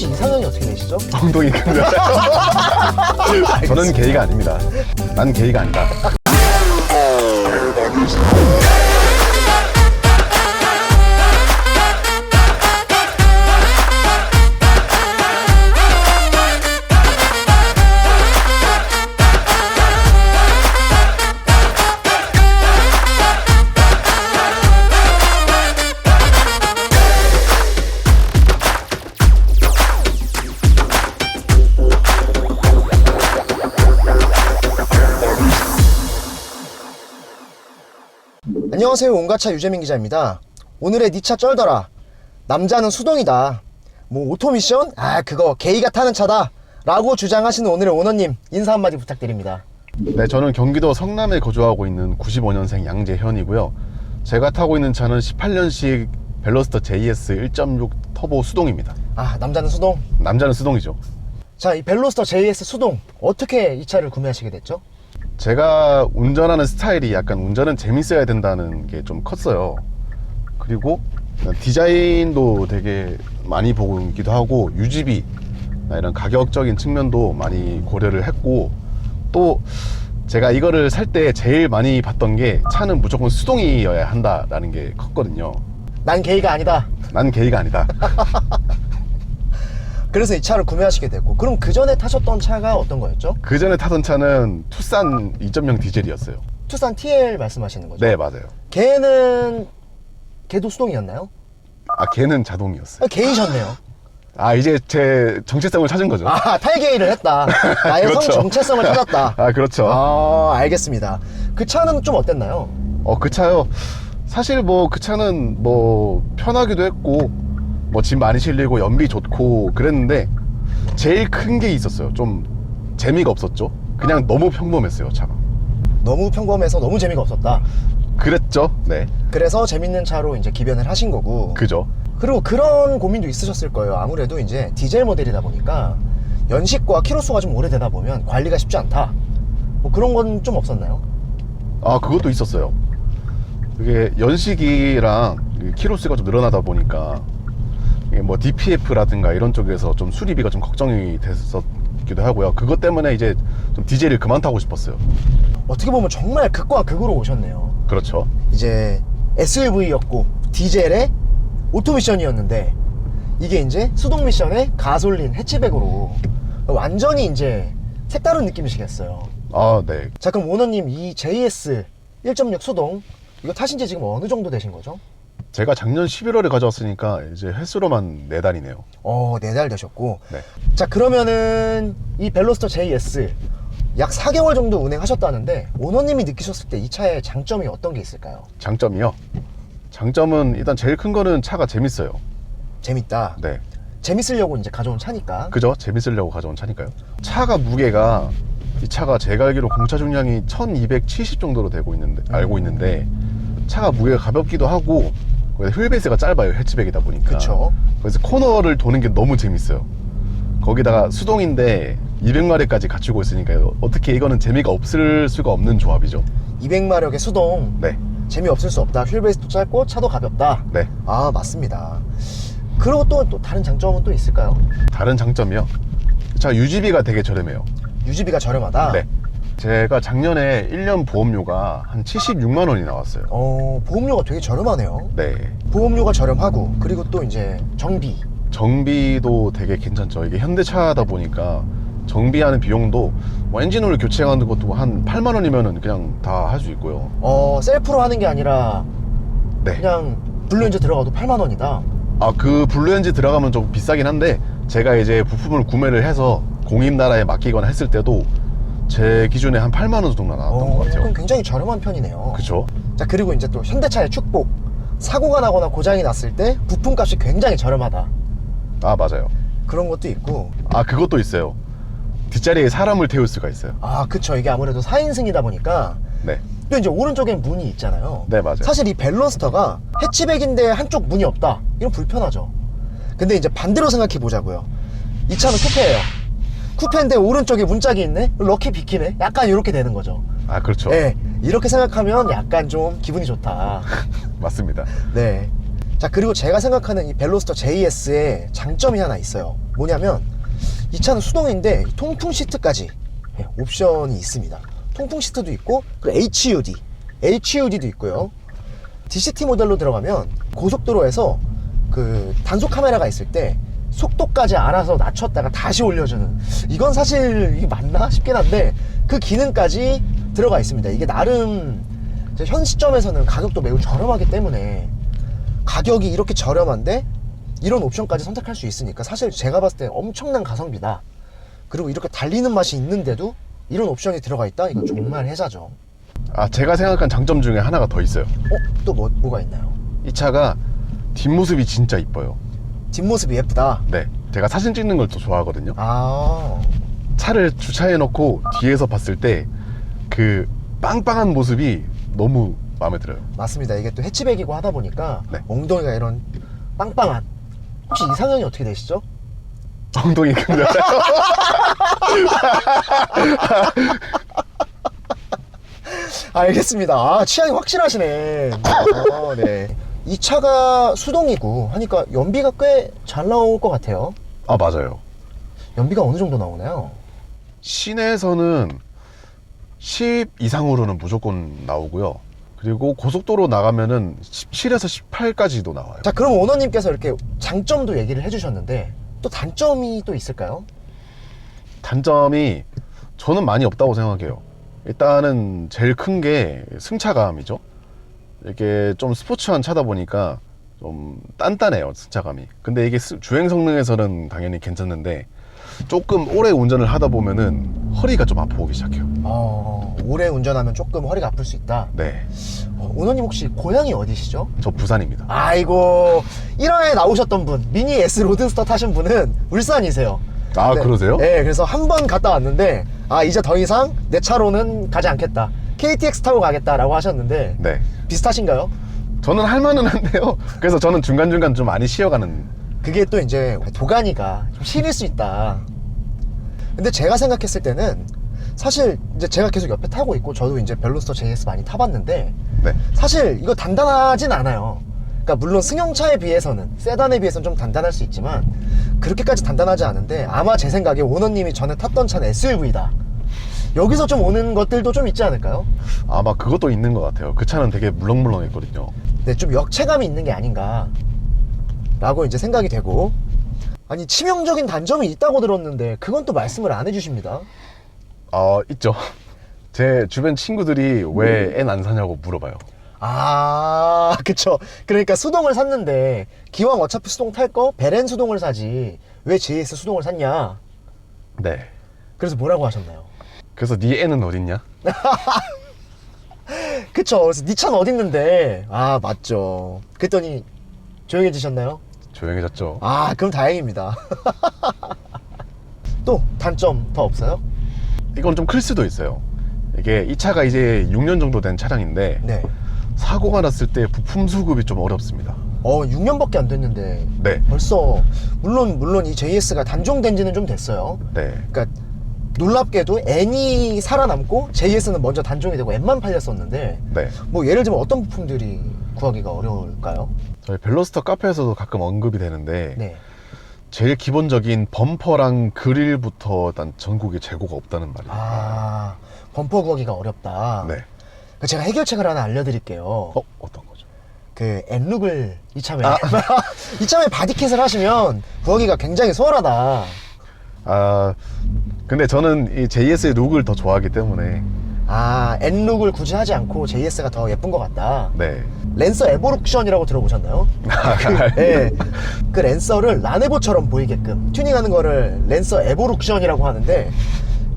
혹시 이상형이 어떻게 되시죠? 엉덩이 큰 여자. 저는 게이가 아닙니다. 난 게이가 아니다. 안녕하세요 온가차 유재민 기자입니다 오늘의 니차 쩔더라 남자는 수동이다 뭐 오토미션? 아 그거 게이가 타는 차다 라고 주장하시는 오늘의 오너님 인사 한마디 부탁드립니다 네, 저는 경기도 성남에 거주하고 있는 95년생 양재현이고요. 제가 타고 있는 차는 18년식 벨로스터 JS 1.6 터보 수동입니다. 아 남자는 수동 남자는 수동이죠. 자 이 벨로스터 JS 수동 어떻게 이 차를 구매하시게 됐죠? 제가 운전하는 스타일이 약간 운전은 재밌어야 된다는 게 좀 컸어요. 그리고 디자인도 되게 많이 보기도 하고 유지비 이런 가격적인 측면도 많이 고려를 했고 또 제가 이거를 살 때 제일 많이 봤던 게 차는 무조건 수동이어야 한다라는 게 컸거든요. 난 게이가 아니다 난 게이가 아니다. 그래서 이 차를 구매하시게 됐고 그럼 그 전에 타셨던 차가 어떤 거였죠? 그 전에 타던 차는 투싼 2.0 디젤이었어요. 투싼 TL 말씀하시는 거죠? 네, 맞아요. 걔는 걔도 수동이었나요? 아, 걔는 자동이었어요. 아, 게이셨네요 아, 이제 제 정체성을 찾은 거죠. 아 탈게이를 했다 나의 그렇죠. 성 정체성을 찾았다 아, 그렇죠. 아 알겠습니다 그 차는 좀 어땠나요? 어, 그 차요. 사실 뭐 그 차는 뭐 편하기도 했고 뭐 짐 많이 실리고 연비 좋고 그랬는데 제일 큰 게 있었어요. 좀 재미가 없었죠. 그냥 너무 평범했어요, 차가. 너무 평범해서 너무 재미가 없었다 그랬죠? 네. 그래서 재밌는 차로 이제 기변을 하신 거고 그죠. 그리고 그런 고민도 있으셨을 거예요 아무래도 이제 디젤 모델이다 보니까 연식과 키로수가 좀 오래되다 보면 관리가 쉽지 않다 뭐 그런 건 좀 없었나요? 아, 그것도 있었어요. 그게 연식이랑 이 키로수가 좀 늘어나다 보니까 뭐 DPF라든가 이런 쪽에서 좀 수리비가 좀 걱정이 됐었기도 하고요. 그것 때문에 이제 좀 디젤을 그만 타고 싶었어요. 어떻게 보면 정말 극과 극으로 오셨네요 그렇죠. 이제 SUV였고 디젤의 오토 미션이었는데 이게 이제 수동 미션의 가솔린 해치백으로 완전히 이제 색다른 느낌이시겠어요. 아, 네. 자 그럼 오너님 이 JS 1.6 수동 이거 타신 지 지금 어느 정도 되신 거죠? 제가 작년 11월에 가져왔으니까 이제 횟수로만 네 달이네요. 어, 네 달 되셨고. 네. 자, 그러면은 이 벨로스터 JS 약 4개월 정도 운행하셨다는데 오너님이 느끼셨을 때 이 차의 장점이 어떤 게 있을까요? 장점이요. 장점은 일단 제일 큰 거는 차가 재밌어요. 재밌다. 네. 재밌으려고 이제 가져온 차니까. 그죠? 재밌으려고 가져온 차니까요. 차가 무게가 이 차가 제가 알기로 공차 중량이 1270 정도로 되고 있는데 알고 있는데 차가 무게가 가볍기도 하고 휠베이스가 짧아요 해치백이다 보니까 그쵸. 그래서 코너를 도는 게 너무 재밌어요 거기다가 수동인데 200마력까지 갖추고 있으니까요 어떻게 이거는 재미가 없을 수가 없는 조합이죠 200마력의 수동. 네 재미없을 수 없다. 휠베이스도 짧고 차도 가볍다. 네. 아, 맞습니다. 그리고 또, 또 다른 장점은 또 있을까요? 다른 장점이요 차 유지비가 되게 저렴해요 유지비가 저렴하다. 네 제가 작년에 1년 보험료가 한 76만 원이 나왔어요 어, 보험료가 되게 저렴하네요. 네 보험료가 저렴하고 그리고 또 이제 정비 정비도 되게 괜찮죠. 이게 현대차다 보니까 정비하는 비용도 뭐 엔진오일 교체하는 것도 한 8만 원이면은 그냥 다 할 수 있고요. 어 셀프로 하는 게 아니라 네. 그냥 블루엔즈 들어가도 8만 원이다 아 그 블루엔진 들어가면 좀 비싸긴 한데 제가 이제 부품을 구매를 해서 공임 나라에 맡기거나 했을 때도 제 기준에 한 8만 원 정도 나왔던 것 같아요. 그럼 굉장히 저렴한 편이네요 그쵸? 자 그리고 이제 또 현대차의 축복 사고가 나거나 고장이 났을 때 부품값이 굉장히 저렴하다 아 맞아요. 그런 것도 있고 아 그것도 있어요. 뒷자리에 사람을 태울 수가 있어요. 아 그쵸 이게 아무래도 4인승이다 보니까 네. 또 이제 오른쪽에 문이 있잖아요 네 맞아요. 사실 이 벨로스터가 해치백인데 한쪽 문이 없다 이건 불편하죠 근데 이제 반대로 생각해 보자고요 이 차는 쿠페예요 쿠페인데 오른쪽에 문짝이 있네? 럭키 비키네? 약간 이렇게 되는 거죠. 아 그렇죠. 네. 이렇게 생각하면 약간 좀 기분이 좋다. 맞습니다. 네. 자 그리고 제가 생각하는 이 벨로스터 JS의 장점이 하나 있어요. 뭐냐면 이 차는 수동인데 통풍 시트까지 예, 옵션이 있습니다. 통풍 시트도 있고 그리고 HUD HUD도 있고요. DCT 모델로 들어가면 고속도로에서 그 단속 카메라가 있을 때 속도까지 알아서 낮췄다가 다시 올려주는 이건 사실 이게 맞나 싶긴 한데 그 기능까지 들어가 있습니다 이게 나름 현 시점에서는 가격도 매우 저렴하기 때문에 가격이 이렇게 저렴한데 이런 옵션까지 선택할 수 있으니까 사실 제가 봤을 때 엄청난 가성비다 그리고 이렇게 달리는 맛이 있는데도 이런 옵션이 들어가 있다 이건 정말 혜자죠 아 제가 생각한 장점 중에 하나가 더 있어요. 어? 또 뭐, 뭐가 있나요? 이 차가 뒷모습이 진짜 이뻐요. 뒷모습이 예쁘다 네, 제가 사진 찍는 걸 또 좋아하거든요. 아 차를 주차해 놓고 뒤에서 봤을 때 그 빵빵한 모습이 너무 마음에 들어요. 맞습니다 이게 또 해치백이고 하다 보니까 네. 엉덩이가 이런 빵빵한 혹시 이상형이 어떻게 되시죠? 엉덩이 큰 여자. 알겠습니다. 아, 취향이 확실하시네. 아, 네. 이 차가 수동이고 하니까 연비가 꽤 잘 나올 것 같아요. 아 맞아요. 연비가 어느 정도 나오나요? 시내에서는 10 이상으로는 무조건 나오고요. 그리고 고속도로 나가면은 17에서 18까지도 나와요. 자, 그럼 오너님께서 이렇게 장점도 얘기를 해주셨는데 또 단점이 또 있을까요? 단점이 저는 많이 없다고 생각해요. 일단은 제일 큰 게 승차감이죠. 이게 좀 스포츠한 차다 보니까 좀 단단해요, 승차감이. 근데 이게 스- 주행 성능에서는 당연히 괜찮는데 조금 오래 운전을 하다 보면은 허리가 좀 아프기 시작해요. 어, 오래 운전하면 조금 허리가 아플 수 있다. 네. 어, 오너님 혹시 고향이 어디시죠? 저 부산입니다. 아이고, 1화에 나오셨던 분, 미니 S 로드스터 타신 분은 울산이세요. 아, 네. 그러세요? 네, 그래서 한 번 갔다 왔는데, 아, 이제 더 이상 내 차로는 가지 않겠다. KTX 타고 가겠다라고 하셨는데, 네. 비슷하신가요? 저는 할 만은 한데요. 그래서 저는 중간중간 좀 많이 쉬어가는. 그게 또 이제 도가니가 좀 실일 수 있다. 근데 제가 생각했을 때는 사실 이제 제가 계속 옆에 타고 있고 저도 이제 벨로스터 JS 많이 타봤는데 네. 사실 이거 단단하진 않아요. 그러니까 물론 승용차에 비해서는 세단에 비해서는 좀 단단할 수 있지만 그렇게까지 단단하지 않은데 아마 제 생각에 오너님이 전에 탔던 차는 SUV다. 여기서 좀 오는 것들도 좀 있지 않을까요? 아마 그것도 있는 것 같아요. 그 차는 되게 물렁물렁했거든요. 네, 좀 역체감이 있는 게 아닌가 라고 이제 생각이 되고 아니 치명적인 단점이 있다고 들었는데 그건 또 말씀을 안 해주십니다 어, 있죠. 제 주변 친구들이 왜 N 안 사냐고 물어봐요. 아 그쵸 그러니까 수동을 샀는데 기왕 어차피 수동 탈 거 베렌 수동을 사지 왜 JS 수동을 샀냐 네. 그래서 뭐라고 하셨나요? 그래서 네 N은 어딨냐? 그쵸 그래서 니 차는 어딨는데 아 맞죠 그랬더니 조용해지셨나요? 조용해졌죠. 아 그럼 다행입니다 또 단점 더 없어요? 이건 좀 클 수도 있어요. 이게 이 차가 이제 6년 정도 된 차량인데 네 사고가 났을 때 부품 수급이 좀 어렵습니다. 어, 6년밖에 안 됐는데 네. 벌써 물론 물론 이 JS가 단종된 지는 좀 됐어요. 네. 그러니까 놀랍게도 N이 살아남고 JS는 먼저 단종이 되고 N만 팔렸었는데 네. 뭐 예를 들면 어떤 부품들이 구하기가 어려울까요? 저희 벨로스터 카페에서도 가끔 언급이 되는데 네. 제일 기본적인 범퍼랑 그릴부터 일단 전국에 재고가 없다는 말이에요. 아 범퍼 구하기가 어렵다. 네. 그 제가 해결책을 하나 알려드릴게요. 어, 어떤 거죠? 그 N룩을 이참에 아. 이참에 바디킷을 하시면 구하기가 굉장히 수월하다. 아, 근데 저는 이 JS의 룩을 더 좋아하기 때문에 아 N룩을 굳이 하지 않고 JS가 더 예쁜 것 같다. 네. 랜서 에보룩션이라고 들어보셨나요? 그, 예, 그 랜서를 라네보처럼 보이게끔 튜닝하는 거를 랜서 에보룩션이라고 하는데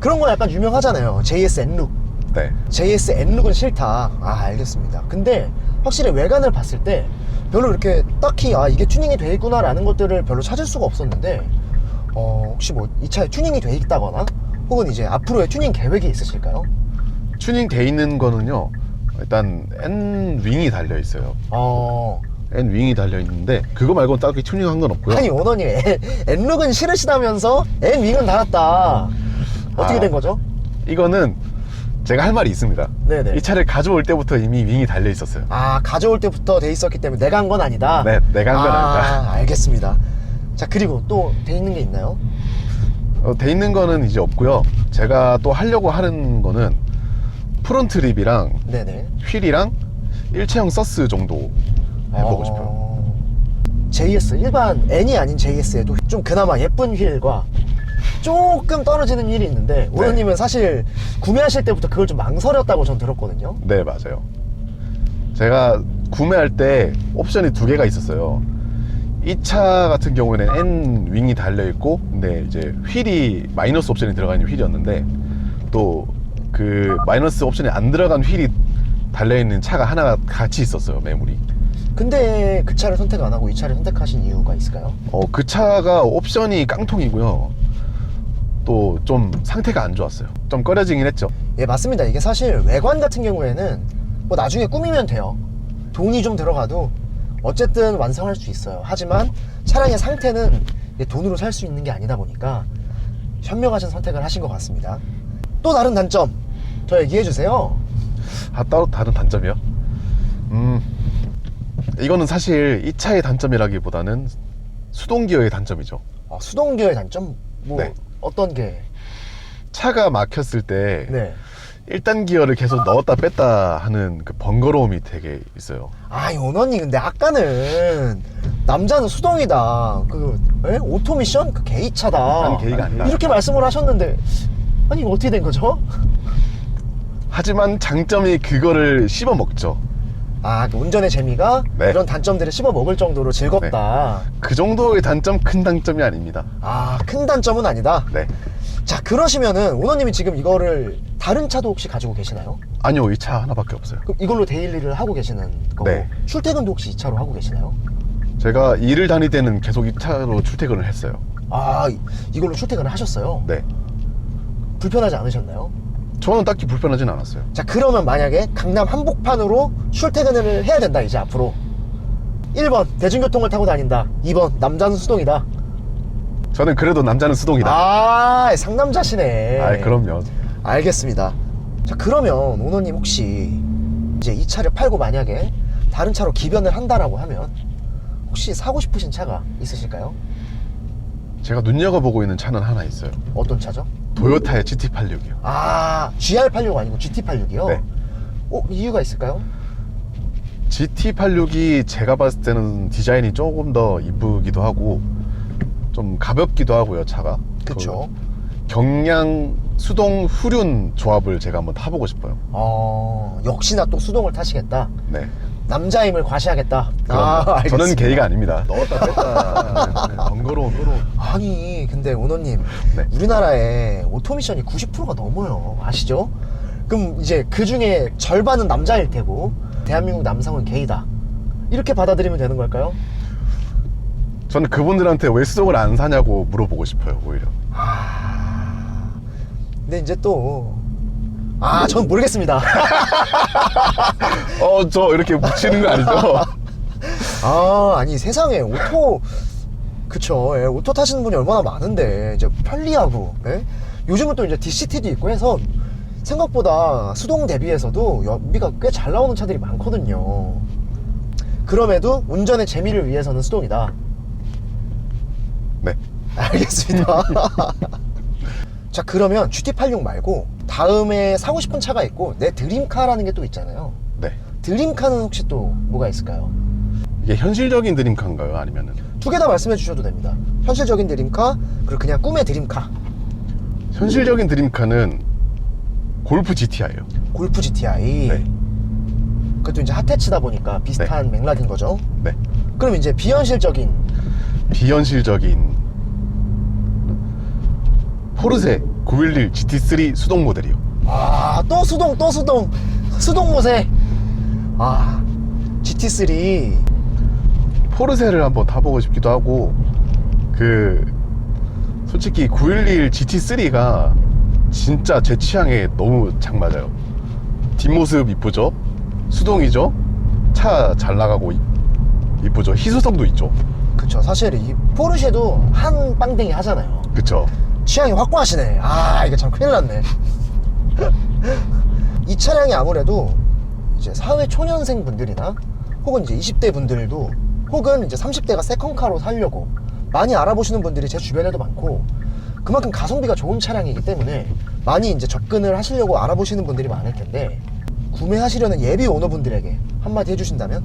그런 거 약간 유명하잖아요. JS N룩. 네. JS N룩은 싫다. 아 알겠습니다. 근데 확실히 외관을 봤을 때 별로 이렇게 딱히 아 이게 튜닝이 돼 있구나라는 것들을 별로 찾을 수가 없었는데 어, 혹시 뭐 이 차에 튜닝이 돼 있다거나 혹은 이제 앞으로의 튜닝 계획이 있으실까요? 튜닝 돼 있는 거는요. 일단 N 윙이 달려 있어요. 어, N 윙이 달려 있는데 그거 말고는 딱히 튜닝한 건 없고요. 아니 원원님 N- N룩은 싫으시다면서 N윙은 달았다 어떻게 아. 된 거죠? 이거는 제가 할 말이 있습니다. 네네. 이 차를 가져올 때부터 이미 윙이 달려 있었어요. 아 가져올 때부터 돼 있었기 때문에 내가 한 건 아니다. 네, 내가 한건 아, 아니다. 알겠습니다. 자 그리고 또 돼 있는 게 있나요? 어, 돼 있는 거는 이제 없고요. 제가 또 하려고 하는 거는 프론트 립이랑 네네. 휠이랑 일체형 서스 정도 해보고 싶어요. 어, JS 일반 N이 아닌 JS에도 좀 그나마 예쁜 휠과 조금 떨어지는 휠이 있는데 네. 오너님은 사실 구매하실 때부터 그걸 좀 망설였다고 전 들었거든요. 네, 맞아요. 제가 구매할 때 옵션이 두 개가 있었어요. 이 차 같은 경우에는 N 윙이 달려 있고, 근데 이제 휠이 마이너스 옵션이 들어가 있는 휠이었는데, 또 그 마이너스 옵션이 안 들어간 휠이 달려 있는 차가 하나 같이 있었어요, 매물이. 근데 그 차를 선택 안 하고 이 차를 선택하신 이유가 있을까요? 어, 그 차가 옵션이 깡통이고요. 또 좀 상태가 안 좋았어요. 좀 꺼려지긴 했죠. 예 맞습니다. 이게 사실 외관 같은 경우에는 뭐 나중에 꾸미면 돼요. 돈이 좀 들어가도 어쨌든 완성할 수 있어요. 하지만 차량의 상태는 돈으로 살 수 있는 게 아니다 보니까 현명하신 선택을 하신 것 같습니다. 또 다른 단점 더 얘기해 주세요. 아, 따로 다른 단점이요? 음, 이거는 사실 이 차의 단점이라기보다는 수동 기어의 단점이죠. 어, 수동 기어의 단점 뭐 네. 어떤 게? 차가 막혔을 때 네. 1단 기어를 계속 넣었다 뺐다 하는 그 번거로움이 되게 있어요. 아, 요원님 근데 아까는 남자는 수동이다. 그 에? 오토 미션 그 게이차다. 아니, 게이가 아니라. 이렇게 말씀을 하셨는데 아니 이거 어떻게 된 거죠? 하지만 장점이 그거를 씹어 먹죠. 아, 그 운전의 재미가 네. 이런 단점들을 씹어 먹을 정도로 즐겁다. 그 정도의 단점 큰 단점이 아닙니다. 아, 큰 단점은 아니다. 네. 자, 그러시면은 오너님이 지금 이거를 다른 차도 혹시 가지고 계시나요? 아니요, 이 차 하나밖에 없어요. 그럼 이걸로 데일리를 하고 계시는 거고 네. 출퇴근도 혹시 이 차로 하고 계시나요? 제가 일을 다닐 때는 계속 이 차로 출퇴근을 했어요. 아, 이- 이걸로 출퇴근을 하셨어요? 네. 불편하지 않으셨나요? 저는 딱히 불편하진 않았어요. 자 그러면 만약에 강남 한복판으로 출퇴근을 해야 된다 이제 앞으로 1번 대중교통을 타고 다닌다 2번 남자는 수동이다 저는 그래도 남자는 수동이다. 아 상남자시네 아, 그럼요. 알겠습니다 자 그러면 오너님 혹시 이제 이 차를 팔고 만약에 다른 차로 기변을 한다라고 하면 혹시 사고 싶으신 차가 있으실까요? 제가 눈여겨보고 있는 차는 하나 있어요. 어떤 차죠? 도요타의 GT86이요. 아 GR86 아니고 GT86이요? 네. 어, 이유가 있을까요? GT86이 제가 봤을 때는 디자인이 조금 더 이쁘기도 하고 좀 가볍기도 하고요 차가 그쵸 그 경량 수동 후륜 조합을 제가 한번 타보고 싶어요 어, 역시나 또 수동을 타시겠다 네 남자임을 과시하겠다. 아, 저는 알겠습니다. 게이가 아닙니다 넣었다 뺐다 번거로운 아니, 근데 오너님, 네. 우리나라에 오토미션이 90%가 넘어요. 아시죠? 그럼 이제 그 중에 절반은 남자일 테고, 대한민국 남성은 게이다. 이렇게 받아들이면 되는 걸까요? 저는 그분들한테 왜 수동을 안 사냐고 물어보고 싶어요 오히려 근데 이제 또, 아, 전 모르겠습니다. 어 저 이렇게 묻히는 거 아니죠? 아, 아니, 세상에 오토, 그쵸. 예, 오토 타시는 분이 얼마나 많은데, 이제 편리하고, 예? 요즘은 또 이제 DCT도 있고 해서 생각보다 수동 대비해서도 연비가 꽤 잘 나오는 차들이 많거든요. 그럼에도 운전의 재미를 위해서는 수동이다. 네 알겠습니다. 자, 그러면 GT86 말고 다음에 사고 싶은 차가 있고 내 드림카라는 게 또 있잖아요. 네. 드림카는 혹시 또 뭐가 있을까요? 이게 현실적인 드림카인가요? 아니면은 두 개 다 말씀해 주셔도 됩니다. 현실적인 드림카, 그리고 그냥 꿈의 드림카. 현실적인 드림카는 골프 GTI예요 골프 GTI. 네. 그것도 이제 핫해치다 보니까 비슷한 맥락인 거죠. 네 그럼 이제 비현실적인 비현실적인 포르쉐 911 GT3 수동 모델이요. 아, 또 수동, 또 수동. 수동 모세. 아, GT3. 포르쉐를 한번 타보고 싶기도 하고 그 솔직히 911 GT3가 진짜 제 취향에 너무 잘 맞아요. 뒷모습 이쁘죠? 수동이죠? 차 잘 나가고 이- 이쁘죠? 희소성도 있죠? 그쵸. 사실 이 포르쉐도 한 빵댕이 하잖아요. 그쵸? 취향이 확고하시네. 아, 이거 참 큰일 났네. 이 차량이 아무래도 이제 사회 초년생 분들이나 혹은 이제 20대 분들도 혹은 이제 30대가 세컨카로 살려고 많이 알아보시는 분들이 제 주변에도 많고 그만큼 가성비가 좋은 차량이기 때문에 많이 이제 접근을 하시려고 알아보시는 분들이 많을 텐데 구매하시려는 예비 오너분들에게 한마디 해주신다면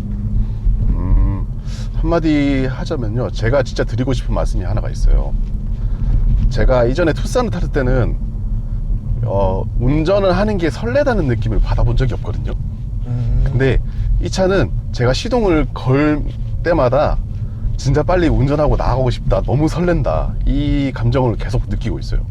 음, 한마디 하자면요. 제가 진짜 드리고 싶은 말씀이 하나가 있어요. 제가 이전에 투싼을 탔을 때는 어, 운전을 하는 게 설레다는 느낌을 받아본 적이 없거든요. 음, 근데 이 차는 제가 시동을 걸 때마다 진짜 빨리 운전하고 나가고 싶다. 너무 설렌다. 이 감정을 계속 느끼고 있어요.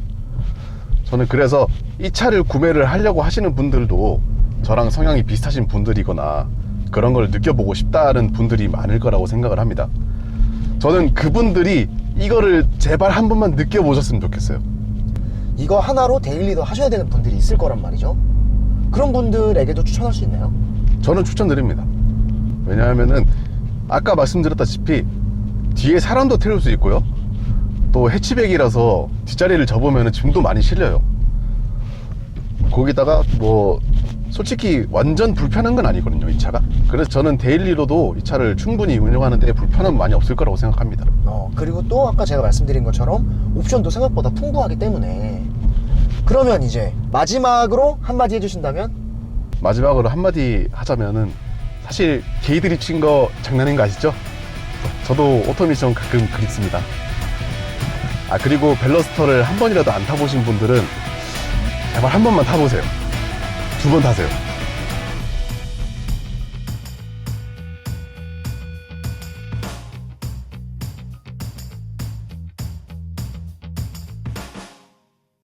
저는 그래서 이 차를 구매를 하려고 하시는 분들도 저랑 성향이 비슷하신 분들이거나 그런 걸 느껴보고 싶다는 분들이 많을 거라고 생각을 합니다. 저는 그분들이 이거를 제발 한 번만 느껴보셨으면 좋겠어요. 이거 하나로 데일리도 하셔야 되는 분들이 있을 거란 말이죠 그런 분들에게도 추천할 수 있나요? 저는 추천드립니다. 왜냐하면은 아까 말씀드렸다시피 뒤에 사람도 태울 수 있고요. 또 해치백이라서 뒷자리를 접으면 짐도 많이 실려요. 거기다가 뭐 솔직히 완전 불편한 건 아니거든요, 이 차가. 그래서 저는 데일리로도 이 차를 충분히 운영하는 데 불편함 많이 없을 거라고 생각합니다. 어, 그리고 또 아까 제가 말씀드린 것처럼 옵션도 생각보다 풍부하기 때문에 그러면 이제 마지막으로 한마디 해주신다면 마지막으로 한마디 하자면은 사실 게이들이 친 거 장난인 거 아시죠? 저도 오토미션 가끔 그립습니다. 아 그리고 벨러스터를 한 번이라도 안 타보신 분들은 제발 한 번만 타보세요. 두 번 타세요.